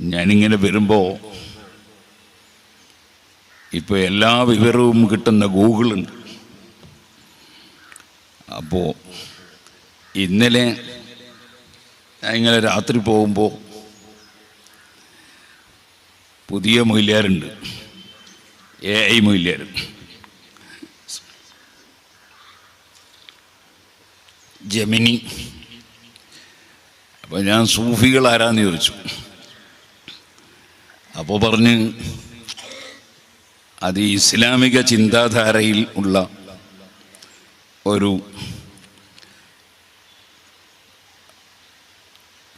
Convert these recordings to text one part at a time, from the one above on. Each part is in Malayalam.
ഞാനിങ്ങനെ വരുമ്പോൾ ഇപ്പോൾ എല്ലാ വിവരവും കിട്ടുന്ന ഗൂഗിളുണ്ട് അപ്പോൾ ഇന്നലെ ഞാൻ ഇങ്ങനെ രാത്രി പോകുമ്പോൾ പുതിയ മൊയിലാരുണ്ട്. എ ഐ മൊയിലാരൻ ജമിനി. അപ്പോൾ ഞാൻ സൂഫികൾ ആരാന്ന് ചോദിച്ചു. അപ്പോൾ പറഞ്ഞ് അത് ഇസ്ലാമിക ചിന്താധാരയിൽ ഉള്ള ഒരു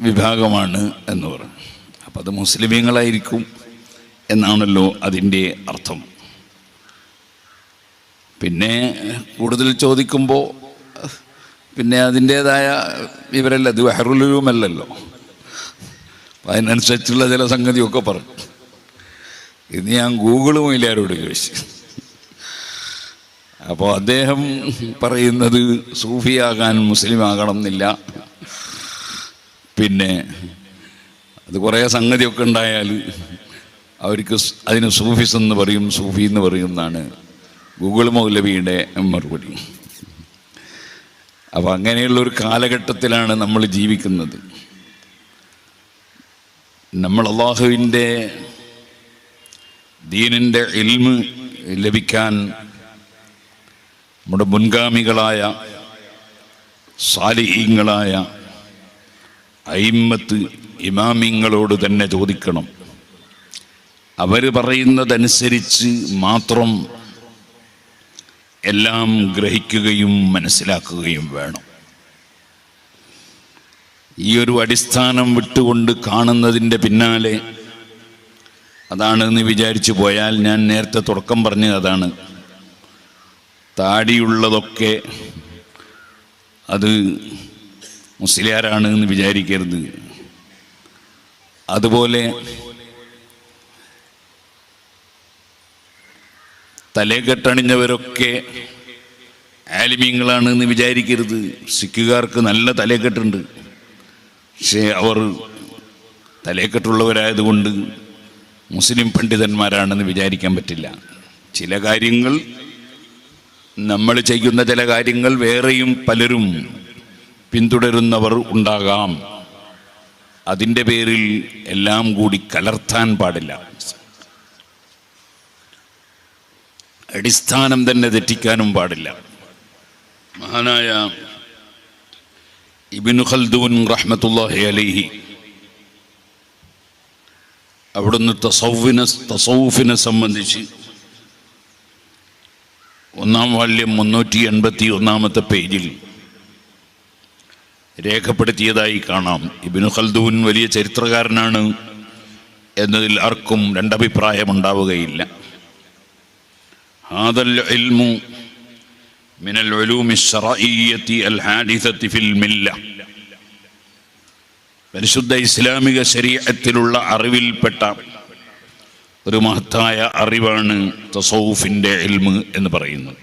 വിഭാഗമാണ് എന്ന് പറഞ്ഞു. അപ്പം അത് മുസ്ലിമീങ്ങളായിരിക്കും എന്നാണല്ലോ അതിന്റെ അർത്ഥം. പിന്നെ കൂടുതൽ ചോദിക്കുമ്പോൾ പിന്നെ അതിന്റേതായ വിവരമല്ല ഇത് വെഹറുലുമല്ലല്ലോ അതിനനുസരിച്ചുള്ള ചില സംഗതിയൊക്കെ പറഞ്ഞു ഇത് ഞാൻ ഗൂഗിൾ മൊയിലാരോട് ചോദിച്ചു. അപ്പോൾ അദ്ദേഹം പറയുന്നത് സൂഫിയാകാൻ മുസ്ലിം ആകണം എന്നില്ല പിന്നെ അത് കുറേ സംഗതിയൊക്കെ ഉണ്ടായാൽ അവർക്ക് അതിന് സൂഫിസ് എന്ന് പറയും സൂഫി എന്ന് പറയും എന്നാണ് ഗൂഗിൾ മൗലവിയുടെ മറുപടി. അപ്പോൾ അങ്ങനെയുള്ള ഒരു കാലഘട്ടത്തിലാണ് നമ്മൾ ജീവിക്കുന്നത്. നമ്മൾ അള്ളാഹുവിന്റെ ദീനിന്റെ ഇൽമ് ലഭിക്കാൻ നമ്മുടെ മുൻഗാമികളായ സാലിഹീങ്ങളായ അയിമ്മത്ത് ഇമാമിങ്ങളോട് തന്നെ ചോദിക്കണം. അവർ പറയുന്നതനുസരിച്ച് മാത്രം എല്ലാം ഗ്രഹിക്കുകയും മനസ്സിലാക്കുകയും വേണം. ഈ ഒരു അടിസ്ഥാനം വിട്ടുകൊണ്ട് കാണുന്നതിന്റെ പിന്നാലെ അതാണെന്ന് വിചാരിച്ചു പോയാൽ ഞാൻ നേരത്തെ തുടക്കം പറഞ്ഞത് അതാണ്. താടിയുള്ളതൊക്കെ അത് മുസ്ലിയാരാണ് എന്ന് വിചാരിക്കരുത്. അതുപോലെ തലേക്കെട്ടണിഞ്ഞവരൊക്കെ ആലിമീങ്ങളാണ് എന്ന് വിചാരിക്കരുത്. സിഖുകാർക്ക് നല്ല തലേക്കെട്ടുണ്ട് പക്ഷേ അവർ തലേക്കെട്ടുള്ളവരായതുകൊണ്ട് മുസ്ലിം പണ്ഡിതന്മാരാണെന്ന് വിചാരിക്കാൻ പറ്റില്ല. ചില കാര്യങ്ങൾ നമ്മൾ ചെയ്യുന്ന ചില കാര്യങ്ങൾ വേറെയും പലരും പിന്തുടരുന്നവർ ഉണ്ടാകാം. അതിന്റെ പേരിൽ എല്ലാം കൂടി കലർത്താൻ പാടില്ല. അടിസ്ഥാനം തന്നെ തെറ്റിക്കാനും പാടില്ല. മഹാനായ ഇബിനു ഖൽദൂൻ റഹ്മത്തുല്ലാഹി അലൈഹി അവിടുന്ന് തസൗവിനെ തസൗഫിനെ സംബന്ധിച്ച് ഒന്നാം വാല്യം മുന്നൂറ്റി എൺപത്തി ഒന്നാമത്തെ പേജിൽ രേഖപ്പെടുത്തിയതായി കാണാം. ഇബിനു ഖൽദൂൻ വലിയ ചരിത്രകാരനാണ് എന്നതിൽ ആർക്കും രണ്ടഭിപ്രായമുണ്ടാവുകയില്ല. ഹാദൽ ഇൽമു മിനൽ ഒലൂമി അൽ ഹാദിസത്തി ഫിൽ മില്ല. പരിശുദ്ധ ഇസ്ലാമിക ശരീരത്തിലുള്ള അറിവിൽപ്പെട്ട ഒരു മഹത്തായ അറിവാണ് തസൗഫിന്റെ എൽമ് എന്ന് പറയുന്നത്.